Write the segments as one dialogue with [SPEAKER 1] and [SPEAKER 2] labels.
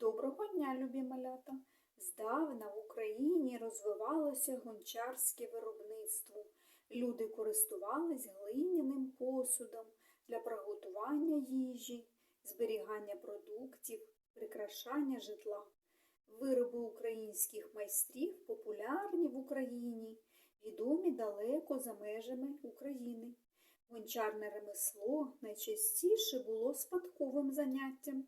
[SPEAKER 1] Доброго дня, любі малята! Здавна в Україні розвивалося гончарське виробництво. Люди користувались глиняним посудом для приготування їжі, зберігання продуктів, прикрашання житла. Вироби українських майстрів популярні в Україні, відомі далеко за межами України. Гончарне ремесло найчастіше було спадковим заняттям.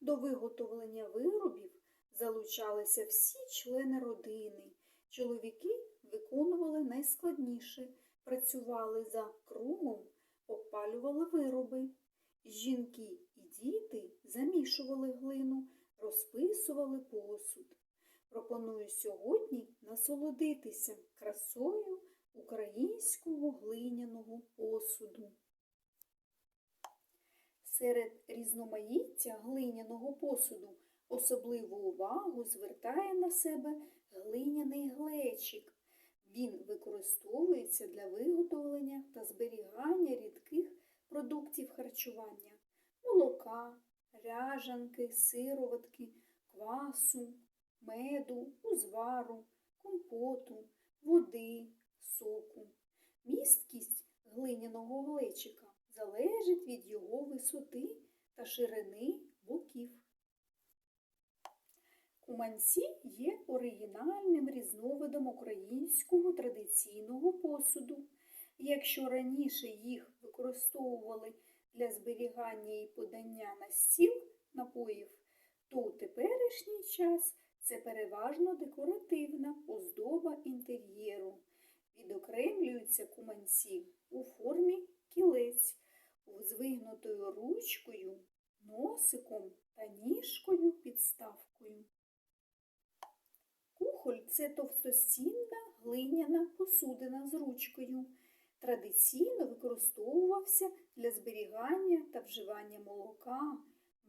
[SPEAKER 1] До виготовлення виробів залучалися всі члени родини. Чоловіки виконували найскладніше, працювали за кругом, опалювали вироби. Жінки і діти замішували глину, розписували посуд. Пропоную сьогодні насолодитися красою українського глиняного посуду. Серед різноманіття глиняного посуду особливу увагу звертає на себе глиняний глечик. Він використовується для виготовлення та зберігання рідких продуктів харчування молока, ряжанки, сироватки, квасу, меду, узвару, компоту, води, соку. Місткість глиняного глечика залежить від його висоти та ширини боків. Куманці є оригінальним різновидом українського традиційного посуду. Якщо раніше їх використовували для зберігання і подання на стіл напоїв, то у теперішній час це переважно декоративна оздоба інтер'єру. Відокремлюються куманці у формі кілець з вигнутою ручкою, носиком та ніжкою підставкою. Кухоль це товстостінна глиняна посудина з ручкою. Традиційно використовувався для зберігання та вживання молока,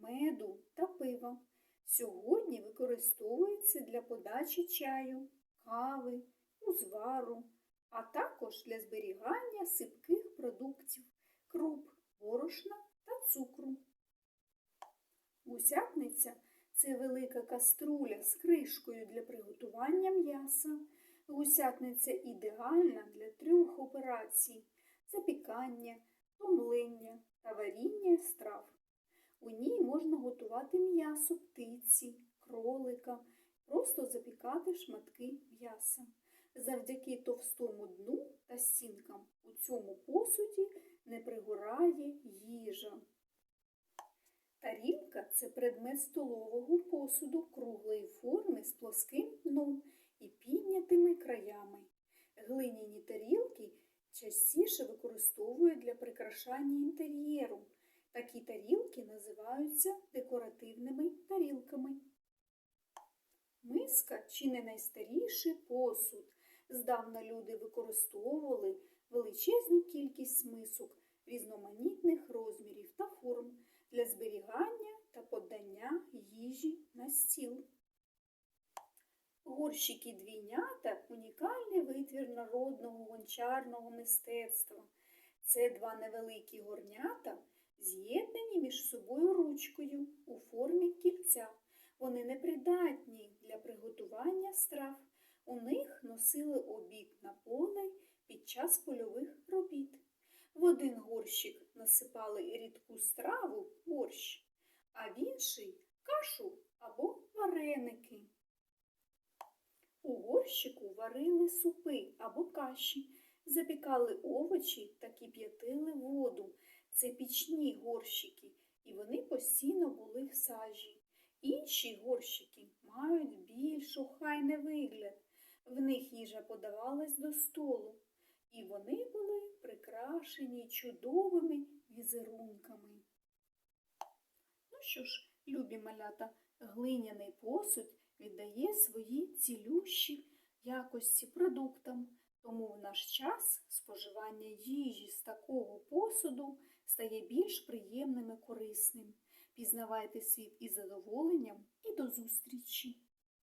[SPEAKER 1] меду та пива. Сьогодні використовується для подачі чаю, кави, узвару, а також для зберігання сипких продуктів, круп, борошна та цукру. Гусятниця це велика каструля з кришкою для приготування м'яса. Гусятниця ідеальна для трьох операцій запікання, томлення та варіння страв. У ній можна готувати м'ясо птиці, кролика, просто запікати шматки м'яса. Завдяки товстому дну та стінкам у цьому посуді не пригорає їжа. Тарілка це предмет столового посуду круглої форми з плоским дном і піднятими краями. Глиняні тарілки частіше використовують для прикрашання інтер'єру. Такі тарілки називаються декоративними тарілками. Миска чи не найстаріший посуд. Здавна люди використовували величезну кількість мисок різноманітних розмірів та форм для зберігання та подання їжі на стіл. Горщики двійнята унікальний витвір народного гончарного мистецтва. Це два невеликі горнята, з'єднані між собою ручкою у формі кільця. Вони непридатні для приготування страв. У них носили обід на поле під час польових робіт. В один горщик насипали рідку страву борщ, а в інший кашу або вареники. Горщику варили супи або каші, запікали овочі та кип'ятили воду. Це пічні горщики, і вони постійно були в сажі. Інші горщики мають більш охайний вигляд. В них їжа подавалась до столу, і вони були прикрашені чудовими візерунками. Ну що ж, любі малята, глиняний посуд віддає свої цілющі якості продуктам, тому в наш час споживання їжі з такого посуду стає більш приємним і корисним. Пізнавайте світ із задоволенням і до зустрічі!